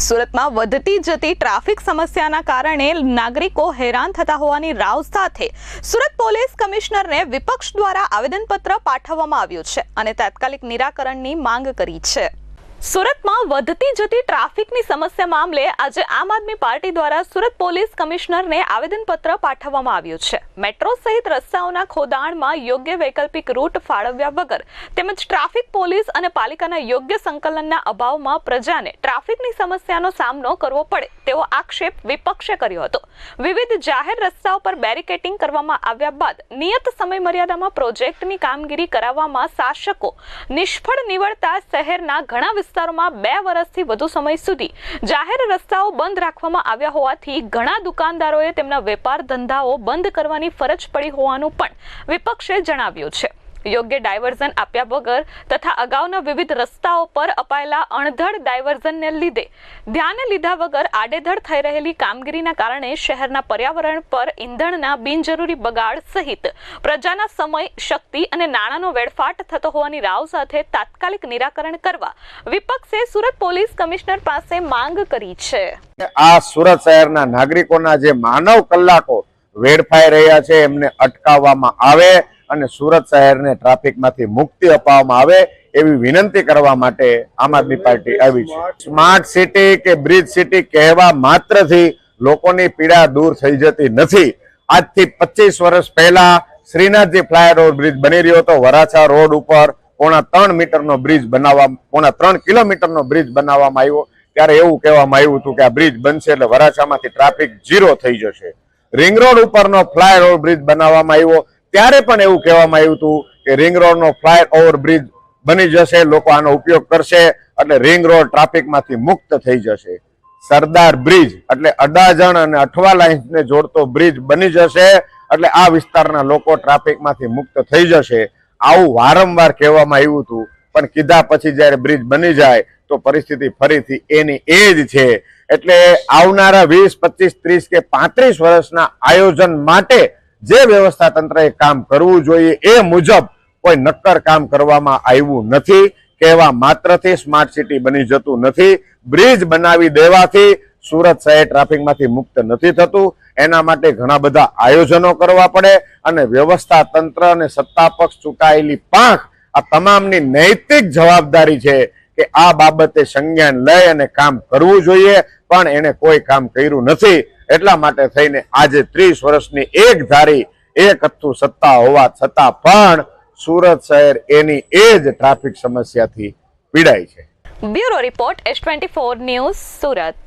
સુરતમાં વધતી જતી ટ્રાફિક સમસ્યાના કારણે નાગરિકો હેરાન થતા હોવાની રાવ સાથે સુરત પોલીસ કમિશનરને વિપક્ષ દ્વારા આવેદનપત્ર પાઠવવામાં આવ્યું છે અને તાત્કાલિક નિરાકરણની માંગ કરી છે. સુરતમાં વધતી જતી ટ્રાફિકની સમસ્યા મામલે આજે આમ આદમી પાર્ટી દ્વારા સુરત પોલીસ કમિશનરને આવેદનપત્ર પાઠવવામાં આવ્યું છે. મેટ્રો સહિત રસ્તાઓના ખોદાણમાં યોગ્ય વૈકલ્પિક રૂટ ફાળવ્યા વગર તેમજ ટ્રાફિક પોલીસ અને પાલિકાના યોગ્ય સંકલનના અભાવમાં પ્રજાને ટ્રાફિકની સમસ્યાનો સામનો કરવો પડે તેવો આક્ષેપ વિપક્ષે કર્યો હતો. વિવિધ જાહેર રસ્તાઓ પર બેરિકેટિંગ કરવામાં આવ્યા બાદ નિયત સમય મર્યાદામાં પ્રોજેક્ટની કામગીરી કરાવવામાં શાસકો નિષ્ફળ નીવડતા શહેરના ઘણા વિસ્તારોમાં બે વર્ષથી વધુ સમય સુધી જાહેર રસ્તાઓ બંધ રાખવામાં આવ્યા હોવાથી ઘણા દુકાનદારોએ તેમના વેપાર ધંધાઓ બંધ કરવાની ફરજ પડી હોવાનું પણ વિપક્ષે જણાવ્યું છે. યોગ્ય ડાયવર્ઝન આપ્યા વગર તથા અગાઉના વિવિધ રસ્તાઓ પર અપાયેલા અણધડ ડાયવર્ઝનને લીધે ધ્યાને લીધા વગર આડેધડ થઈ રહેલી કામગીરીના કારણે શહેરના પર્યાવરણ પર ઈંધણના બિનજરૂરી બગાડ સહિત પ્રજાના સમય, શક્તિ અને નાણાંનો વેડફાટ થતો હોવાની રાવ સાથે તાત્કાલિક નિરાકરણ કરવા વિપક્ષે સુરત પોલીસ કમિશનર પાસે માંગ કરી છે. આ સુરત શહેરના નાગરિકોના જે માનવ કલાકો વેડફાઈ રહ્યા છે, એમને અટકાવવામાં આવે. અને સુરત શહેરને ટ્રાફિકમાંથી મુક્તિ અપાવવામાં આવે એવી વિનંતી કરવા માટે આમ આદમી પાર્ટી આવી છે. સ્માર્ટ સિટી કે બ્રિજ સિટી કહેવા માત્રથી લોકોની પીડા દૂર થઈ જતી નથી. આજથી પચીસ વર્ષ પહેલા શ્રીનાથજી ફ્લાયઓવર બ્રિજ બની રહ્યો હતો. વરાછા રોડ ઉપર પોણા ત્રણ મીટરનો બ્રિજ બનાવવા, પોણા ત્રણ કિલોમીટરનો બ્રિજ બનાવવામાં આવ્યો. ત્યારે એવું કહેવામાં આવ્યું હતું કે આ બ્રિજ બનશે એટલે વરાછામાંથી ટ્રાફિક ઝીરો થઈ જશે. રિંગ રોડ ઉપરનો ફ્લાય બ્રિજ બનાવવામાં આવ્યો. ત્યારે પણ એવું કહેવામાં આવ્યું હતું કે રિંગ રોડનો ફ્લાય ઓવર બ્રિજ બની જશે, લોકો આનો ઉપયોગ કરશે એટલે રિંગ રોડ ટ્રાફિકમાંથી મુક્ત થઈ જશે. સરદાર બ્રિજ એટલે અડાજણ અને અઠવા લાઇન્સને જોડતો બ્રિજ બની જશે એટલે આ વિસ્તારના લોકો ટ્રાફિકમાંથી મુક્ત થઈ જશે. આવું વારંવાર કહેવામાં આવ્યું હતું. પણ કીધા પછી જ્યારે બ્રિજ બની જાય તો પરિસ્થિતિ ફરીથી એની એ જ છે. એટલે આવનારા વીસ, પચીસ, ત્રીસ કે પાંત્રીસ વર્ષના આયોજન માટે જે વ્યવસ્થા તંત્રએ કામ કરવું જોઈએ એ મુજબ કોઈ નક્કર કામ કરવામાં આવ્યું નથી, કહેવા માત્રથી સ્માર્ટ સિટી બની જતું નથી બ્રિજ બનાવી દેવાથી સુરત શહેર ટ્રાફિકમાંથી મુક્ત નથી થતું. એના માટે ઘણા બધા આયોજનો કરવા પડે અને વ્યવસ્થા તંત્ર અને સત્તા પક્ષ ચૂંટાયેલી પાંખ આ તમામની નૈતિક જવાબદારી છે કે આ બાબતે સંજ્ઞાન લઈ અને કામ કરવું જોઈએ, પણ એને કોઈ કામ કર્યું નથી. એટલા માટે થઈને આજે ત્રીસ વર્ષની એક ધારી એક હથ્થું સત્તા હોવા છતાં પણ સુરત શહેર એની એ જ ટ્રાફિક સમસ્યાથી પીડાય છે. Bureau report S twenty four news Surat.